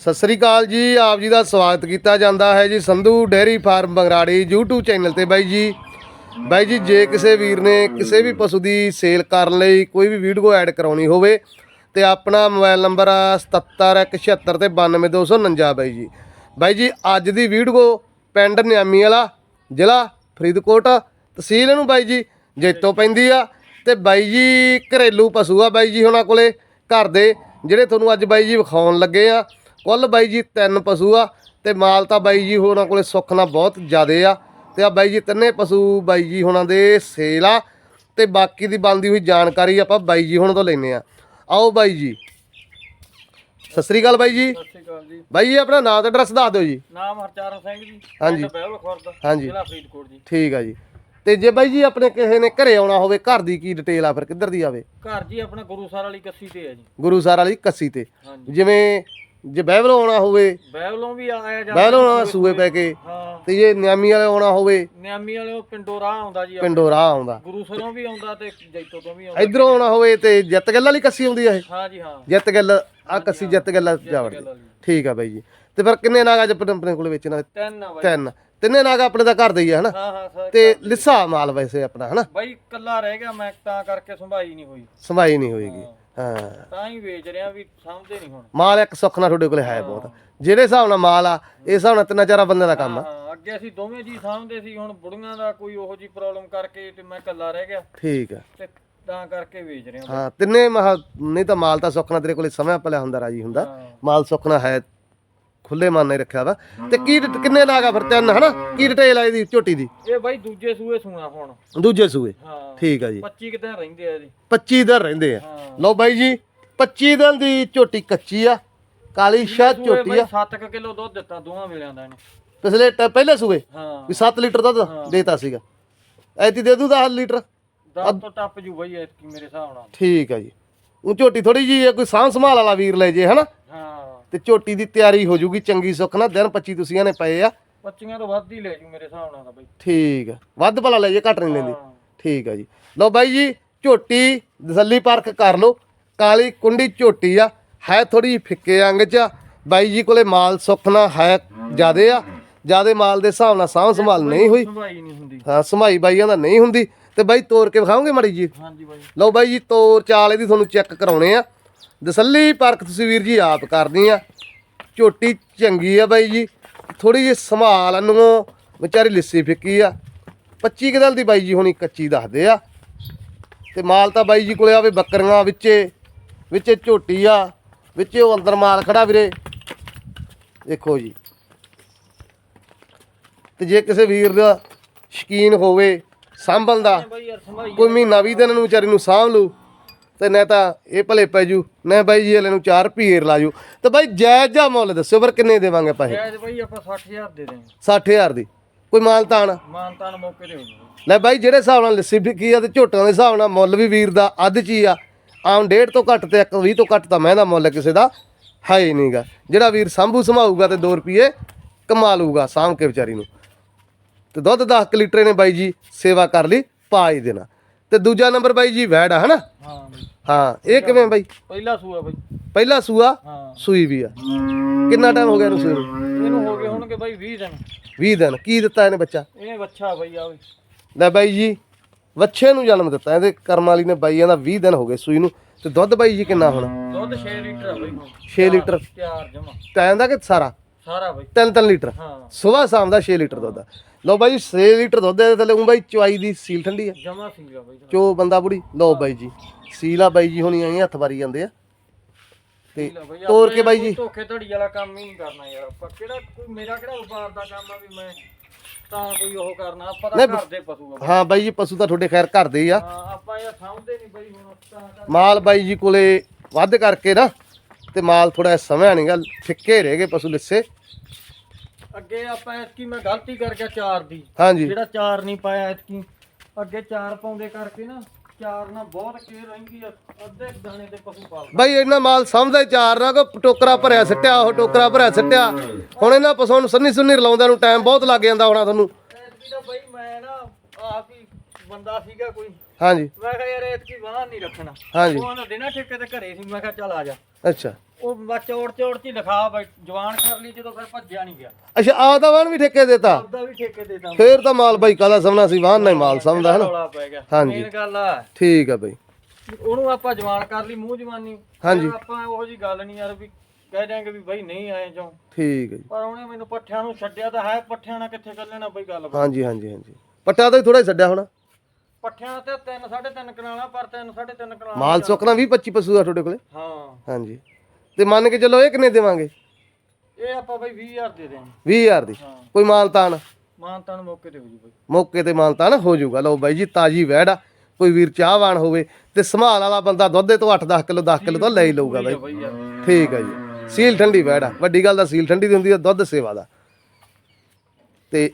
ਸਤਿ ਸ੍ਰੀ ਅਕਾਲ ਜੀ, ਆਪ ਜੀ ਦਾ ਸਵਾਗਤ ਕੀਤਾ ਜਾਂਦਾ ਹੈ ਜੀ Sandhu dairy farm Bangrari YouTube channel ਤੇ ਬਾਈ ਜੀ। ਬਾਈ ਜੀ, ਜੇ ਕਿਸੇ ਵੀਰ ਨੇ ਕਿਸੇ ਵੀ ਪਸ਼ੂ ਦੀ ਸੇਲ ਕਰਨ ਲਈ ਕੋਈ ਵੀ ਵੀਡੀਓ ਐਡ ਕਰਾਉਣੀ ਹੋਵੇ ਤੇ ਆਪਣਾ ਮੋਬਾਈਲ ਨੰਬਰ 7717 ਤੇ 92249 ਬਾਈ ਜੀ। ਬਾਈ ਜੀ, ਅੱਜ ਦੀ ਵੀਡੀਓ ਪਿੰਡ ਨਿਆਮੀ ਵਾਲਾ ਜ਼ਿਲ੍ਹਾ ਫਰੀਦਕੋਟ ਤਹਿਸੀਲ ਨੂੰ ਬਾਈ ਜੀ, ਜੇਤੋਂ ਪੈਂਦੀ ਆ ਤੇ ਬਾਈ ਜੀ ਘਰੇਲੂ ਪਸ਼ੂ ਆ ਬਾਈ ਜੀ ਉਹਨਾਂ ਕੋਲੇ ਘਰ ਦੇ, ਜਿਹੜੇ ਤੁਹਾਨੂੰ ਅੱਜ ਬਾਈ ਜੀ ਵਿਖਾਉਣ ਲੱਗੇ ਆ। ਕੁੱਲ ਬਾਈ ਜੀ ਤਿੰਨ ਪਸ਼ੂ ਆ ਤੇ ਮਾਲ ਤਾਂ ਬਾਈ ਜੀ ਹੋਣਾ ਕੋਲੇ ਸੁੱਖ ਨਾਲ ਬਹੁਤ ਜ਼ਿਆਦੇ ਆ ਤੇ ਆ ਬਾਈ ਜੀ ਤਿੰਨੇ ਪਸ਼ੂ ਬਾਈ ਜੀ ਹੁਣਾਂ ਦੇ ਸੇਲ ਆ ਤੇ ਬਾਕੀ ਦੀ ਬਣਦੀ ਹੋਈ ਜਾਣਕਾਰੀ ਆਪਾਂ ਬਾਈ ਜੀ ਹੁਣ ਤੋਂ ਲੈਨੇ ਆ। ਆਓ ਬਾਈ ਜੀ। ਸਤਿ ਸ੍ਰੀ ਅਕਾਲ ਬਾਈ ਜੀ। ਸਤਿ ਸ਼੍ਰੀ ਅਕਾਲ ਜੀ। ਬਾਈ ਜੀ ਆਪਣਾ ਨਾਮ ਤੇ ਐਡਰੈਸ ਦੱਸ ਦਿਓ ਜੀ। ਨਾਮ ਹਰਚਰਨ ਸਿੰਘ ਜੀ। ਹਾਂਜੀ। ਪਿੰਡ ਬਹਿਲ ਖੁਰਦ ਹਾਂਜੀ। ਜ਼ਿਲ੍ਹਾ ਫਰੀਦਕੋਟ ਜੀ। ਠੀਕ ਆ ਜੀ। ਤੇ ਜੇ ਬਾਈ ਜੀ ਆਪਣੇ ਕਿਸੇ ਨੇ ਘਰੇ ਆਉਣਾ ਹੋਵੇ ਘਰ ਦੀ ਕੀ ਡਿਟੇਲ ਆ ਫਿਰ ਕਿੱਧਰ ਦੀ ਆਵੇ? ਘਰ ਜੀ ਆਪਣਾ ਗੁਰੂਸਰ ਵਾਲੀ ਕੱਸੀ ਤੇ ਹੈ ਜੀ। ਗੁਰੂਸਰ ਵਾਲੀ ਕੱਸੀ ਤੇ। ਜਿਵੇਂ ਜੇ ਬਹਿਬਲ ਆਉਣਾ ਹੋਵੇ ਬਹਿਲੋਂ ਵੀ ਆਇਆ ਜਾਂਦਾ ਬਹਿਬਲ ਆਉਣਾ ਸੂਏ ਪੈ ਕੇ ਹਾਂ। ਤੇ ਜੇ ਨਿਆਮੀ ਵਾਲੇ ਆਉਣਾ ਹੋਵੇ ਨਿਆਮੀ ਵਾਲਿਓ ਪਿੰਡੋਂ ਰਾਹ ਆਉਂਦਾ ਜੀ ਪਿੰਡੋਂ ਰਾਹ ਆਉਂਦਾ। ਗੁਰੂਸਰੋਂ ਵੀ ਆਉਂਦਾ ਤੇ ਜੈਤੋ ਤੋਂ ਵੀ ਆਉਂਦਾ। ਇਧਰੋਂ ਆਉਣਾ ਹੋਵੇ ਤੇ ਜਿੱਤ ਗੱਲ ਵਾਲੀ ਕੱਸੀ ਆਉਂਦੀ ਆ ਇਹ। ਹਾਂ ਜੀ ਹਾਂ। ਜਿੱਤ ਗੱਲ ਆ ਕੱਸੀ ਜਿੱਤ ਗੱਲ ਜਾਵੜ ਵਾਲੀ। ਠੀਕ ਆ ਬਾਈ ਜੀ। ਤੇ ਫਿਰ ਕਿੰਨੇ ਨਾਗ ਅੱਜ ਆਪਣੇ ਆਪਣੇ ਕੋਲ ਵੇਚਣਾ ਤਿੰਨ ਆ ਬਾਈ। ਤਿੰਨ। ਤਿੰਨੇ ਨਾਗ ਆਪਣੇ ਦਾ ਘਰ ਦੇ ਹੀ ਆ ਹਨਾ? ਹਾਂ ਹਾਂ ਸਰ ਤੇ ਲਿੱਸਾ ਮਾਲ ਵੈਸੇ ਆਪਣਾ ਹਨਾ? ਬਾਈ ਕੱਲਾ ਰਹਿ ਗਿਆ ਮੈਂ ਤਾਂ ਕਰਕੇ ਸੰਭਾਈ ਨਹੀਂ ਹੋਈ। ਸਮਾਈ ਨਹੀਂ ਹੋਏਗੀ ਹਾਂ। ਤਾਂ ਹੀ ਵੇਚ ਰਿਹਾ ਵੀ ਸਮਝਦੇ ਨਹੀਂ ਹੁਣ। ਮਾਲ ਇੱਕ ਸੁੱਖ ਨਾਲ ਤੁਹਾਡੇ ਕੋਲੇ ਹੈ ਬਹੁਤ। ਜਿਹੜੇ ਹਿਸਾਬ ਨਾਲ ਮਾਲ ਆ ਇਹ ਹਿਸਾਬ ਨਾਲ ਤਿੰਨਾਂ ਚਾਰਾਂ ਬੰਦਿਆਂ ਦਾ ਕੰਮ ਆ। ਹਾਂ ਅੱਗੇ ਅਸੀਂ ਦੋਵੇਂ ਜੀ ਸਾਂਭਦੇ ਸੀ ਹੁਣ ਬੁੜੀਆਂ ਦਾ ਕੋਈ ਉਹੋ ਜੀ ਪ੍ਰੋਬਲਮ ਕਰਕੇ ਤੇ ਮੈਂ ਕੱਲਾ ਰਹਿ ਗਿਆ। ਠੀਕ ਆ। ਤੇ ਤਾਂ ਕਰਕੇ ਵੇਚ ਰਿਹਾ। ਹਾਂ ਤਿੰਨੇ ਮਹਾ ਨਹੀਂ ਤਾਂ ਮਾਲ ਤਾਂ ਸੁੱਖ ਨਾਲ ਤੇਰੇ ਕੋਲੇ ਸਮਾਂ ਪਲਿਆ ਹੁੰਦਾ ਰਾਜੀ ਹੁੰਦਾ। ਮਾਲ ਸੁੱਖ ਨਾਲ ਹੈ ਖੁੱਲੇ ਮਨ ਨਾਲ ਰੱਖਿਆ ਵਾ। ਤੇ ਕੀ ਡਿਟ- ਕਿੰਨੇ ਲਾਗਾ ਫਿਰ ਤਿੰਨ ਹਨਾ? ਕੀ ਡਿਟੇਲ ਆ ਇਹਦੀ ਝੋਟੀ ਦੀ? ਇਹ ਬਾਈ ਦੂਜੇ ਸੂਏ ਸੂਣਾ ਹੁਣ। ਦੂਜੇ ਸੂਏ। ਹਾਂ। ਠੀਕ ਆ ਜੀ। 25 ਕਿਤੇ ਰਹਿੰਦੇ ਆ ਇਹਦੀ। 25 ਦਿਨ ਰਹਿੰਦੇ ਆ। ਹਾਂ। ਲਓ ਬਾਈ ਜੀ 25 ਦਿਨ ਦੀ ਝੋਟੀ ਕੱਚੀ ਆ। ਕਾਲੀ ਸ਼ਾਹ ਝੋਟੀ ਆ। 7 ਕਿਲੋ ਦੁੱਧ ਦਿੱਤਾ ਦੋਵਾਂ ਵੇਲਿਆਂ ਦਾ ਇਹਨੇ। ਪਿਛਲੇ ਟ- ਪਹਿਲੇ ਸੂਏ? ਹਾਂ। ਵੀ 7 ਲੀਟਰ ਦੁੱਧ ਦੇਤਾ ਸੀਗਾ। ਐਤੀ ਦੇ ਦੂ 10 ਲੀਟਰ? 10 ਤੋਂ ਟੱਪ ਜੂ ਬਾਈ ਐਤਕੀ ਮੇਰੇ ਹਿਸਾਬ ਨਾਲ। ਠੀਕ ਆ ਜੀ। ਉਹ ਝੋਟੀ ਥੋੜੀ ਜੀ ਹੈ ਕੋਈ ਸਾਂਭ ਸੰਭਾਲ ਵਾਲਾ ਵੀਰ ਲੈ ਜੇ ਹਨਾ? ਹਾਂ ਤੇ ਝੋਟੀ ਦੀ ਤਿਆਰੀ ਹੋ ਜੂਗੀ ਚੰਗੀ ਸੁੱਖ ਨਾਲ। ਦਿਨ 25 ਤੁਸੀਂ ਨੇ ਪਏ ਆ। 25 ਤੋਂ ਵੱਧ ਹੀ ਲੈ ਜੂ ਮੇਰੇ ਹਿਸਾਬ ਨਾਲ ਤਾਂ ਬਾਈ। ਠੀਕ ਆ। ਵੱਧ ਭਲਾ ਲੈ ਜੇ ਘੱਟ ਨਹੀਂ ਲੈਂਦੀ। ਠੀਕ ਆ ਜੀ। ਲਓ ਬਾਈ ਜੀ ਝੋਟੀ ਦਸੱਲੀ ਪਰਖ ਕਰ ਲਓ। ਕਾਲੀ ਕੁੰਡੀ ਝੋਟੀ ਆ। ਹੈ ਥੋੜੀ ਫਿੱਕੇ ਅੰਗ ਚ। ਬਾਈ ਜੀ ਕੋਲੇ ਮਾਲ ਸੁੱਖ ਨਾਲ ਹੈ ਜਿਆਦੇ ਆ। ਜਿਆਦੇ ਮਾਲ ਦੇ ਹਿਸਾਬ ਨਾਲ ਸਾਂਭ ਸੰਭਾਲ ਨਹੀਂ ਹੋਈ। ਸੰਭਾਈ ਨਹੀਂ ਹੁੰਦੀ। ਹਾਂ ਸਮਾਈ ਬਾਈਆਂ ਦਾ ਨਹੀਂ ਹੁੰਦੀ। ਤੇ ਬਾਈ ਤੋੜ ਕੇ ਵਿਖਾਓਗੇ ਮਾੜੀ ਜੀ ਹਾਂਜੀ ਬਾਈ। ਲਓ ਬਾਈ ਜੀ ਤੋਰ ਚਾਲ ਇਹਦੀ ਤੁਹਾਨੂੰ ਚੈੱਕ ਕਰਾਉਣੇ ਆ। ਦਸੱਲੀ ਪਰਖ ਤੁਸੀਂ ਵੀਰ ਜੀ ਆਪ ਕਰਨੀ ਆ। ਝੋਟੀ ਚੰਗੀ ਆ ਬਾਈ ਜੀ। ਥੋੜੀ ਜਿਹੀ ਸੰਭਾਲ ਨੂੰ ਵਿਚਾਰੀ ਲਿੱਸੀ ਫਿੱਕੀ ਆ। 25 ਕਦਲ ਦੀ ਬਾਈ ਜੀ ਹੁਣੀ ਕੱਚੀ ਦੱਸਦੇ ਆ। ਤੇ ਮਾਲ ਤਾਂ ਬਾਈ ਜੀ ਕੋਲੇ ਆਵੇ ਬੱਕਰੀਆਂ ਵਿੱਚੇ। ਵਿੱਚੇ ਝੋਟੀ ਆ। ਵਿੱਚੇ ਉਹ ਅੰਦਰ ਮਾਲ ਖੜਾ ਵੀਰੇ। ਦੇਖੋ ਜੀ। ਤੇ ਜੇ ਕਿਸੇ ਵੀਰ ਦਾ ਸ਼ਕੀਨ ਹੋਵੇ ਸਾਂਭਣ ਦਾ ਕੋਈ ਮਹੀਨਾ ਵੀ ਦਿਨ ਨੂੰ ਵਿਚਾਰੀ ਨੂੰ ਸਾਂਭ ਲੂ। ਤੇ ਨਾ ਤਾਂ ਇਹ ਭਲੇ ਪੈ ਜੂ ਨਾ ਬਾਈ ਜੀ ਵਾਲੇ ਨੂੰ ਚਾਰ ਭੀਰ ਲਾ ਜੂ। ਤੇ ਬਾਈ ਜਾਇਜ਼ ਜਾ ਮੁੱਲ ਦੱਸਿਓ ਪਰ ਕਿੰਨੇ ਦੇਵਾਂਗੇ ਪੈਸੇ ਜਾਇਜ਼ ਬਾਈ ਆਪਾਂ 60000 ਦੇ ਦੇਂਗੇ 60000 ਦੀ। ਕੋਈ ਮਾਲ ਤਾਣ ਮਾਨਤਾਨ ਮੌਕੇ ਤੇ ਹੋ ਜਾਊਗਾ। ਲੈ ਬਾਈ ਜਿਹੜੇ ਹਿਸਾਬ ਨਾਲ ਲੱਸੀ ਵਿਕੀ ਆ ਤੇ ਝੋਟਾਂ ਦੇ ਹਿਸਾਬ ਨਾਲ ਮੁੱਲ ਵੀ ਵੀਰ ਦਾ ਅੱਧ ਚ ਹੀ ਆ। ਆਮ ਡੇਢ ਤੋਂ ਘੱਟ ਤੇ 120 ਤੋਂ ਘੱਟ ਤਾਂ ਮਹਿੰਦਾ ਮੁੱਲ ਕਿਸੇ ਦਾ ਹੈ ਹੀ ਨਹੀਂਗਾ ਜਿਹੜਾ ਵੀਰ ਸੰਭੂ ਸੰਭਾਊਗਾ ਤੇ 2 ਰੁਪਏ ਕਮਾ ਲੂਗਾ ਸਾਂਭ ਕੇ ਵਿਚਾਰੀ ਨੂੰ। ਤੇ ਦੁੱਧ 10 ਲੀਟਰ ਨੇ ਬਾਈ ਜੀ ਸੇਵਾ ਕਰ ਲਈ ਪਾ ਹੀ ਦੇਣਾ। ਤੇ ਦੂਜਾ ਨੰਬਰ ਬਾਈ ਜੀ ਵੈੜ ਆ ਹਨਾ? ਹਾਂ ਬਾਈ। ਹਾਂ ਇਹ ਕਿਵੇਂ ਬਾਈ? ਪਹਿਲਾ ਸੂਆ ਬਾਈ। ਪਹਿਲਾ ਸੂਆ? ਹਾਂ। ਸੂਈ ਵੀ ਆ। ਕਿੰਨਾ ਟਾਈਮ ਹੋ ਗਿਆ ਇਹਨੂੰ ਸੂਈ? ਨੂੰ ਇਹਨੂੰ ਹੋ ਗਏ ਹੋਣਗੇ ਬਾਈ 20 ਦਿਨ। 20 ਦਿਨ। ਕੀ ਦਿੱਤਾ ਇਹਨੇ ਬੱਚਾ? ਇਹ ਬੱਚਾ ਬਾਈ ਆ ਓਏ ਲੈ ਬਾਈ ਜੀ ਵੱਛੇ ਨੂੰ ਜਨਮ ਦਿੱਤਾ। ਇਹਦੇ ਕਰਮ ਵਾਲੀ ਨੇ ਬਾਈਆਂ ਦਾ 20 ਦਿਨ ਹੋ ਗਏ ਸੂਈ ਨੂੰ। ਤੇ ਦੁੱਧ ਬਾਈ ਜੀ ਕਿੰਨਾ ਹੋਣਾ? ਦੁੱਧ 6 ਲੀਟਰ ਆ ਬਾਈ। ਹੁਣ 6 ਲੀਟਰ। ਤਿਆਰ ਜਮਾ। ਟਾਈਮ ਦਾ ਕਿ ਸਾਰਾ? ਸਾਰਾ ਬਾਈ। 3-3 ਲੀਟਰ। ਹਾਂ। ਸਵੇਰ ਸ਼ਾਮ ਦਾ 6 ਲੀਟਰ ਦੁੱਧ ਆ। ਲਓ ਬਾਈ 6 ਲੀਟਰ ਦੁੱਧ ਦੇ ਥੱਲੇ ਉਹ ਬਾਈ ਚੁਆਈ ਦੀ ਸੀਲ ਠੰਡੀ ਆ। ਜਮਾ ਸੀਗਾ ਬਾਈ ਚੋ ਬੰਦਾ ਬੁੜੀ ਲਓ ਬਾਈ ਜੀ ਸੀਲ ਆ ਬਾਈ ਜੀ ਹੁਣੀ ਆਈ ਹੱਥ ਵਾਰੀ ਜਾਂਦੇ ਆ। ਤੇ ਤੋਰ ਕੇ ਬਾਈ ਜੀ। ਧੋਖੇ ਧੜੀ ਵਾਲਾ ਕੰਮ ਹੀ ਨਹੀਂ ਕਰਨਾ ਯਾਰ ਆਪਾਂ। ਕਿਹੜਾ ਕੋਈ ਮੇਰਾ ਕਿਹੜਾ ਵਪਾਰ ਦਾ ਕੰਮ ਆ ਵੀ ਮੈਂ ਤਾਂ ਕੋਈ ਉਹ ਕਰਨਾ ਆਪਾਂ ਤਾਂ ਘਰ ਦੇ ਪਸ਼ੂ ਆ ਹਾਂ ਬਾਈ ਜੀ ਪਸ਼ੂ ਤਾਂ ਤੁਹਾਡੇ ਖੈਰ ਘਰ ਦੇ ਹੀ ਆ। ਹਾਂ ਆਪਾਂ ਇਹ ਸਮਝਦੇ ਨਹੀਂ ਬਾਈ ਹੁਣ ਤਾਂ ਮਾਲ ਬਾਈ ਜੀ ਕੋਲੇ ਵੱਧ ਕਰਕੇ ਨਾ ਤੇ ਮਾਲ ਥੋੜਾ ਸਮਿਆ ਨਹੀਂਗਾ ਫਿੱਕੇ ਰਹਿ ਗਏ ਪਸ਼ੂ ਲਿੱਸੇ। ਅੱਗੇ ਆਪਾਂ ਐਤਕੀ ਮੈਂ ਗਲਤੀ ਕਰ ਗਿਆ ਚਾਰ ਦੀ। ਹਾਂਜੀ। ਜਿਹੜਾ ਚਾਰ ਨਹੀਂ ਪਾਇਆ ਐਤਕੀ। ਅੱਗੇ ਚਾਰ ਪਾਉਂਦੇ ਕਰਕੇ ਨਾ ਚਾਰ ਨਾਲ ਬਹੁਤ ਕੇਅਰ ਰਹਿੰਦੀ ਆ। ਅੱਧੇ ਦਾਣੇ ਦੇ ਪਸ਼ੂ ਪਾਲਦਾ ਬਾਈ ਇਹਨਾਂ ਮਾਲ ਸਮਝਦਾ ਚਾਰ ਨਾ ਕੋ ਟੋਕਰਾ ਭਰਿਆ ਸਿੱਟਿਆ ਉਹ ਟੋਕਰਾ ਭਰਿਆ ਸਿੱਟਿਆ। ਹੁਣ ਇਹਨਾਂ ਪਸ਼ੂਆਂ ਨੂੰ ਸੰਨੀ ਸੁੰਨੀ ਰਲਾਉਂਦਿਆਂ ਨੂੰ ਟਾਈਮ ਬਹੁਤ ਲੱਗ ਜਾਂਦਾ ਹੋਣਾ ਤੁਹਾਨੂੰ। ਐਤਕੀ ਤਾਂ ਬਾਈ ਮੈਂ ਨਾ ਆਪ ਹੀ ਬੰਦਾ ਸੀਗਾ ਕੋਈ। ਹਾਂਜੀ। ਮੈਂ ਕਿਹਾ ਯਾਰ ਐਤਕੀ ਬਾਹਰ ਨਹੀਂ ਰੱਖਣਾ। ਹਾਂਜੀ। ਉਹ ਆਂਦਾ ਦੇਣਾ ਠੇਕੇ ਤੇ ਘਰੇ ਸੀ ਮੈਂ ਕਿਹਾ ਚੱਲ ਆ ਜਾ। ਅੱਛਾ। ਉਹ ਬਸ ਚੌੜ ਚੌੜ ਚ ਹੀ ਲਿਖਾ ਬਈ ਜਵਾਨ ਕਰ ਲਈ ਜਦੋਂ ਫਿਰ ਭੱਜਿਆ ਨਹੀਂ ਗਿਆ। ਅੱਛਾ ਆ ਦਾ ਵਾਹਨ ਵੀ ਠੇਕੇ ਦੇਤਾ? ਉਹਦਾ ਵੀ ਠੇਕੇ ਦੇ ਦਾਂ ਫੇਰ ਤਾਂ ਮਾਲ ਬਾਈ ਕਾਲਾ ਸਮਝਣਾ ਸੀ ਵਾਹਨ ਨਹੀਂ ਮਾਲ ਸਮਝਦਾ ਹੈ ਨਾ? ਰੌਲਾ ਪੈ ਗਿਆ। ਹਾਂਜੀ। ਮੇਨ ਗੱਲ ਆ। ਠੀਕ ਆ ਬਾਈ। ਉਹਨੂੰ ਆਪਾਂ ਜਵਾਨ ਕਰ ਲਈ ਮੂੰਹ ਜਵਾਨੀ। ਹਾਂਜੀ। ਫਿਰ ਆਪਾਂ ਉਹੋ ਜੀ ਗੱਲ ਨਹੀਂ ਯਾਰ ਵੀ ਕਹਿ ਦਿਆਂਗੇ ਵੀ ਬਈ ਨਹੀਂ ਆਏ ਜੋ ਠੀਕ ਹੈ ਜੀ। ਪਰ ਉਹਨੇ ਮੈਨੂੰ ਪੱਠਿਆਂ ਨੂੰ ਛੱਡਿਆ ਤਾਂ ਹੈ ਪੱਠਿਆਂ ਨਾਲ ਕਿੱਥੇ ਕਰ ਲੈਣਾ ਬਈ ਗੱਲ ਹਾਂਜੀ ਹਾਂਜੀ ਹਾਂਜੀ। ਪੱਟਾ ਤਾਂ ਥੋੜਾ ਛੱਡਿਆ ਹੋਣਾ। ਪੱਠਿਆਂ ਤੇ 3 3.5 ਕਨਾਲਾ ਪਰ 3 3.5 ਕਨਾਲਾ ਮਾਲ ਸੁੱਕਣਾ 20 25 ਪਸ਼ੂ ਆ ਤੁਹਾਡੇ ਕੋਲੇ? ਹਾਂ। ਹਾਂਜੀ। ਤੇ ਮੰਨ ਕੇ ਚੱਲੋ ਇਹ ਕਿੰਨੇ ਦੇਵਾਂਗੇ? ਇਹ ਆਪਾਂ ਬਈ 20000 ਦੇ ਦੇਂ 20000 ਦੀ। ਹਾਂ। ਕੋਈ ਮਾਲ ਤਾਨ ਮਾਨਤਾ ਨੂੰ ਮੌਕੇ ਤੇ ਹੋ ਜੂ ਬਈ। ਮੌਕੇ ਤੇ ਮਾਲ ਤਾਨ ਹੋ ਜਾਊਗਾ ਲਓ ਬਾਈ ਜੀ ਤਾਜੀ ਵੈੜ ਆ। ਕੋਈ ਵੀਰ ਚਾਹਵਾਨ ਹੋਵੇ ਤੇ ਸੰਭਾਲ ਵਾਲਾ ਬੰਦਾ ਦੁੱਧ ਤੋਂ 8-10 ਕਿਲੋ 10 ਕਿਲੋ ਤਾਂ ਲੈ ਹੀ ਲਊਗਾ ਬਾਈ। ਬਈ। ਯਾਰ ਠੀਕ ਹੈ ਜੀ। ਸੀਲ ਠੰਡੀ ਵੈੜ ਆ। ਵੱਡੀ ਗੱਲ ਦਾ ਸੀਲ ਠੰਡੀ ਦੀ ਹੁੰਦੀ ਆ ਦੁੱਧ ਸੇਵਾ ਦਾ। ਤੇ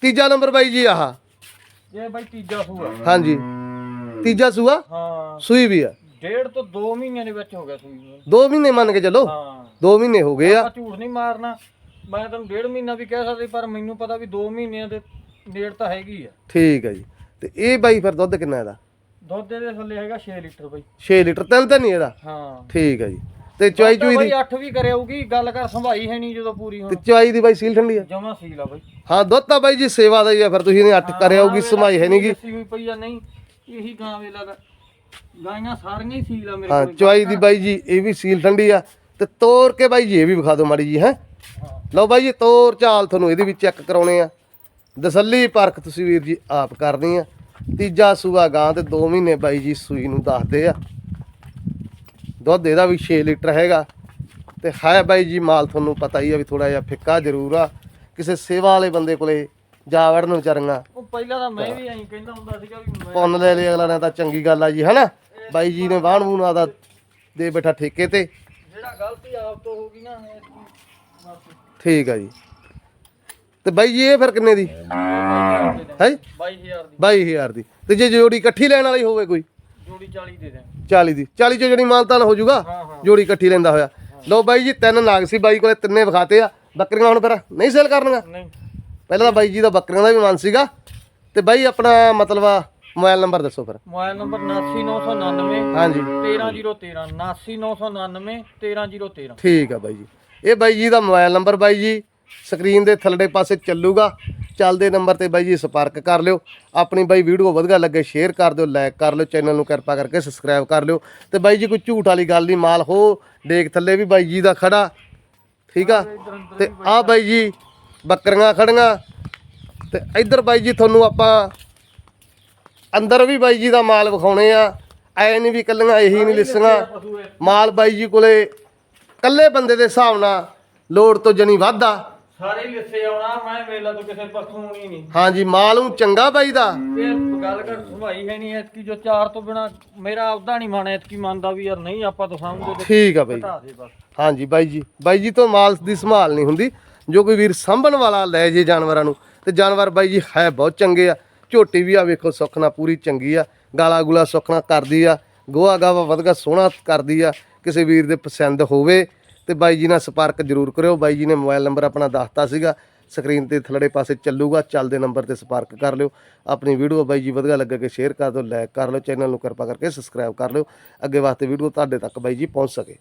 ਤੀਜਾ ਨੰਬਰ ਬਾਈ ਜੀ ਆਹ। ਇਹ ਬਈ ਤੀਜਾ ਸੂਆ। ਹਾਂਜੀ। ਤੀਜਾ ਸੂਆ? ਹਾਂ। ਸੂਈ ਵੀ ਆ। ਡੇਢ ਤੋਂ 2 ਮਹੀਨਿਆਂ ਦੇ ਵਿੱਚ ਹੋ ਗਿਆ ਸੂਈ ਨੂੰ। 2 ਮਹੀਨੇ ਮੰਨ ਕੇ ਚੱਲੋ। ਹਾਂ। 2 ਮਹੀਨੇ ਹੋ ਗਏ ਆ। ਆਪਾਂ ਝੂਠ ਨਹੀਂ ਮਾਰਨਾ। ਮੈਂ ਤੁਹਾਨੂੰ ਡੇਢ ਮਹੀਨਾ ਵੀ ਕਹਿ ਸਕਦੀ ਪਰ ਮੈਨੂੰ ਪਤਾ ਵੀ 2 ਮਹੀਨਿਆਂ ਦੇ ਡੇਢ ਤਾਂ ਹੈਗੀ ਆ। ਠੀਕ ਹੈ ਜੀ। ਤੇ ਇਹ ਬਾਈ ਫਿਰ ਦੁੱਧ ਕਿੰਨਾ ਇਹਦਾ? ਦੁੱਧ ਦੇ ਥੱਲੇ ਹੈਗਾ 6 ਲੀਟਰ ਬਈ। 6 ਲੀਟਰ ਤਿੰਨ ਤਾਂ ਨਹੀਂ ਇਹਦਾ? ਹਾਂ। ਠੀਕ ਹੈ ਜੀ। ਤੇ ਚੁਆਈ ਚੁਈ ਦੀ ਬਈ 8 ਵੀ ਕਰਿਆ ਹੋਊਗੀ ਗੱਲ ਕਰ ਸੰਭਾਈ ਹੈ ਨਹੀਂ ਜਦੋਂ ਪੂਰੀ ਤੇ ਹੁਣ ਚੁਆਈ ਦੀ ਬਾਈ ਸੀਲ ਠੰਡੀ ਆ? ਜਮਾ ਸੀਲ ਆ ਬਈ। ਹਾਂ ਦੁੱਧ ਤਾਂ ਬਾਈ ਜੀ ਸੇਵਾ ਦਾ ਹੀ ਆ ਫਿਰ ਤੁਸੀਂ ਨੇ ਅੱਟ ਕਰਿਆ ਹੋਊਗੀ ਸਮਾਈ ਹੈ ਨਹੀਂਗੀ ਹੋਈ ਪਈ ਆ ਨਹੀਂ ਇਹੀ ਗਾਂ ਵੇਲਾ ਦਾ। ਗਾਈਆਂ ਸਾਰੀਆਂ ਹੀ ਸੀਲ ਆ ਮੇਰੇ ਹਾਂ ਕੋਲ। ਚੁਆਈ ਦੀ ਬਾਈ ਜੀ ਇਹ ਵੀ ਸੀਲ ਠੰਡੀ ਆ। ਤੇ ਤੋੜ ਕੇ ਬਾਈ ਜੀ ਇਹ ਵੀ ਵਿਖਾ ਦਿਓ ਮਾੜੀ ਜੀ ਹੈ। ਲਓ ਬਾਈ ਜੀ ਤੋਰ ਚਾਲ ਤੁਹਾਨੂੰ ਇਹਦੇ ਵਿੱਚ ਚੈੱਕ ਕਰਾਉਣੇ ਆ। ਦਸੱਲੀ ਪਰਖ ਤੁਸੀਂ ਵੀਰ ਜੀ ਆਪ ਕਰਨੀ ਆ। ਤੀਜਾ ਸੂਆ ਗਾਂ ਤੇ 2 ਮਹੀਨੇ ਬਾਈ ਜੀ ਸੂਈ ਨੂੰ ਦੱਸਦੇ ਆ। ਦੁੱਧ ਇਹਦਾ ਵੀ 6 ਲੀਟਰ ਹੈਗਾ। ਤੇ ਹੈ ਬਾਈ ਜੀ ਮਾਲ ਤੁਹਾਨੂੰ ਪਤਾ ਹੀ ਆ ਵੀ ਥੋੜਾ ਜਿਹਾ ਫਿੱਕਾ ਜ਼ਰੂਰ ਆ। ਕਿਸੇ ਸੇਵਾ ਵਾਲੇ ਬੰਦੇ ਕੋਲੇ ਜਾ ਵੜਨ ਵਿਚਾਰੀਆਂ। ਉਹ ਪਹਿਲਾਂ ਤਾਂ ਮੈਂ ਵੀ ਐਂ ਕਹਿੰਦਾ ਹੁੰਦਾ ਸੀਗਾ ਵੀ ਮੈਂ ਪੁੰਨ ਲੈ ਲਿਆ ਅਗਲਾ ਨੇ ਤਾਂ ਚੰਗੀ ਗੱਲ ਆ ਜੀ ਹਨਾ? ਬਾਈ ਜੀ ਨੇ ਵਾਹਣ ਵੂਣ ਆਦਾ ਦੇ ਬੈਠਾ ਠੇਕੇ ਤੇ। ਜਿਹੜਾ ਗਲਤੀ ਆਪ ਤੋਂ ਹੋ ਗਈ ਨਾ ਬਸ। ਠੀਕ ਆ ਜੀ। ਤੇ ਬਾਈ ਜੀ ਇਹ ਫਿਰ ਕਿੰਨੇ ਦੀ? ਹੈ? 22000 ਦੀ। 22000 ਦੀ। ਤੇ ਜੇ ਜੋੜੀ ਇਕੱਠੀ ਲੈਣ ਵਾਲੀ ਹੋਵੇ ਕੋਈ? ਜੋੜੀ 40 ਦੇ ਦੇ 40 ਦੀ। 40 ਚ ਜਿਹੜੀ ਮਾਨਤਾਨ ਹੋ ਜਾਊਗਾ ਹਾਂ ਹਾਂ। ਜੋੜੀ ਇਕੱਠੀ ਲੈਂਦਾ ਹੋਇਆ। ਲਓ ਬਾਈ ਜੀ ਤਿੰਨ ਨਾਗ ਸੀ ਬਾਈ ਕੋਲੇ ਤਿੰਨੇ ਵਿਖਾਤੇ ਆ। ਬੱਕਰੀਆਂ ਹੁਣ ਫਿਰ ਨਹੀਂ ਸੇਲ ਕਰਨੀਆਂ? ਨਹੀਂ। ਪਹਿਲਾਂ ਤਾਂ ਬਾਈ ਜੀ ਦਾ ਬੱਕਰੀਆਂ ਦਾ ਵੀ ਮਨ ਸੀਗਾ। ਤੇ ਬਾਈ ਆਪਣਾ ਮਤਲਬ ਮੋਬਾਈਲ ਨੰਬਰ ਦੱਸੋ ਫਿਰ। ਮੋਬਾਈਲ ਨੰਬਰ 89999 ਹਾਂਜੀ। 13013 89999 13013 ਠੀਕ ਆ ਬਾਈ ਜੀ। ਇਹ ਬਾਈ ਜੀ ਦਾ ਮੋਬਾਈਲ ਨੰਬਰ ਬਾਈ ਜੀ ਸਕਰੀਨ ਦੇ ਥੱਲੜੇ ਪਾਸੇ ਚੱਲੂਗਾ। ਚੱਲਦੇ ਨੰਬਰ ਤੇ ਬਾਈ ਜੀ ਸੰਪਰਕ ਕਰ ਲਿਓ। ਆਪਣੀ ਬਾਈ ਵੀਡੀਓ ਵਧੀਆ ਲੱਗੇ ਸ਼ੇਅਰ ਕਰ ਦਿਓ ਲਾਈਕ ਕਰ ਲਿਓ ਚੈਨਲ ਨੂੰ ਕਿਰਪਾ ਕਰਕੇ ਸਬਸਕ੍ਰਾਈਬ ਕਰ ਲਿਓ। ਤੇ ਬਾਈ ਜੀ ਕੋਈ ਝੂਠ ਵਾਲੀ ਗੱਲ ਨਹੀਂ ਮਾਲ ਹੋ ਡੇਕ ਥੱਲੇ ਵੀ ਬਾਈ ਜੀ ਦਾ ਖੜਾ। ਠੀਕ ਆ? ਤੇ ਆ ਬਾਈ ਜੀ ਬੱਕਰੀਆਂ ਖੜੀਆਂ। ਤੇ ਇੱਧਰ ਬਾਈ ਜੀ ਤੁਹਾਨੂੰ ਆਪਾਂ ਅੰਦਰ ਵੀ ਬਾਈ ਜੀ ਦਾ ਮਾਲ ਵਿਖਾਉਣੇ ਆ। ਐ ਨਹੀਂ ਵੀ ਕੱਲੀਆਂ ਇਹੀ ਨਹੀਂ ਇਹ ਮਾਲ ਬਾਈ ਜੀ ਕੋਲੇ ਕੱਲੇ ਬੰਦੇ ਦੇ ਹਿਸਾਬ ਨਾਲ ਲੋੜ ਤੋਂ ਜਣੀ ਵਾਧਾ। ਸਾਰੇ ਲਿੱਸੇ ਆਉਣਾ ਮੈਂ ਵੇਲਾ ਤੋਂ ਕਿਸੇ ਪੱਖੋਂ ਹੋਣੀ ਨਹੀਂ। ਹਾਂਜੀ ਮਾਲ ਨੂੰ ਚੰਗਾ ਬਾਈ ਦਾ। ਇਹ ਗੱਲ ਕਰ ਸੁਭਾਈ ਹੈ ਨਹੀਂ ਐਤਕੀ ਜੋ ਚਾਰ ਤੋਂ ਬਿਨਾ ਮੇਰਾ ਆਪਦਾ ਨਹੀਂ ਮਨ ਐਤਕੀ ਮੰਨਦਾ ਵੀ ਯਾਰ ਨਹੀਂ ਆਪਾਂ ਤਾਂ ਤੇ ਠੀਕ ਆ ਬਾਈ। ਹਾਂਜੀ ਬਾਈ ਜੀ ਬਾਈ ਜੀ ਤੋਂ ਮਾਲ ਦੀ ਸੰਭਾਲ ਨਹੀਂ ਹੁੰਦੀ। ਜੋ ਕੋਈ ਵੀਰ ਸੰਭਣ ਵਾਲਾ ਲੈ ਜੇ ਜਾਨਵਰਾਂ ਨੂੰ, ਤੇ ਜਾਨਵਰ ਬਾਈ ਜੀ ਹੈ ਬਹੁਤ ਚੰਗੇ ਆ। ਝੋਟੀ ਵੀ ਆ, ਵੇਖੋ ਸੁੱਖਣਾ ਪੂਰੀ ਚੰਗੀ ਆ। ਗਾਲਾ ਗੁਲਾ ਸੁੱਖਣਾ ਕਰਦੀ ਆ। ਗੋਹਾ ਗਾਵਾ ਵਧਗਾ ਸੋਹਣਾ ਕਰਦੀ ਆ। ਕਿਸੇ ਵੀਰ ਦੇ ਪਸੰਦ ਹੋਵੇ ਤੇ ਬਾਈ ਜੀ ਨਾਲ ਸੰਪਰਕ ਜ਼ਰੂਰ ਕਰਿਓ। ਬਾਈ ਜੀ ਨੇ ਮੋਬਾਈਲ ਨੰਬਰ ਆਪਣਾ ਦੱਸਤਾ ਸੀਗਾ। ਸਕਰੀਨ ਤੇ ਥੱਲੜੇ ਪਾਸੇ ਚੱਲੂਗਾ। ਚੱਲਦੇ ਨੰਬਰ ਤੇ ਸੰਪਰਕ ਕਰ ਲਿਓ। ਆਪਣੀ ਵੀਡੀਓ ਬਾਈ ਜੀ ਵਧੀਆ ਲੱਗੇ ਕਿ ਸ਼ੇਅਰ ਕਰ ਦਿਓ ਲਾਈਕ ਕਰ ਲਿਓ। ਚੈਨਲ ਨੂੰ ਕਿਰਪਾ ਕਰਕੇ ਸਬਸਕ੍ਰਾਈਬ ਕਰ ਲਿਓ। ਅੱਗੇ ਵਾਸਤੇ ਵੀਡੀਓ ਤੁਹਾਡੇ ਤੱਕ ਬਾਈ ਜੀ ਪਹੁੰਚ ਸਕੇ।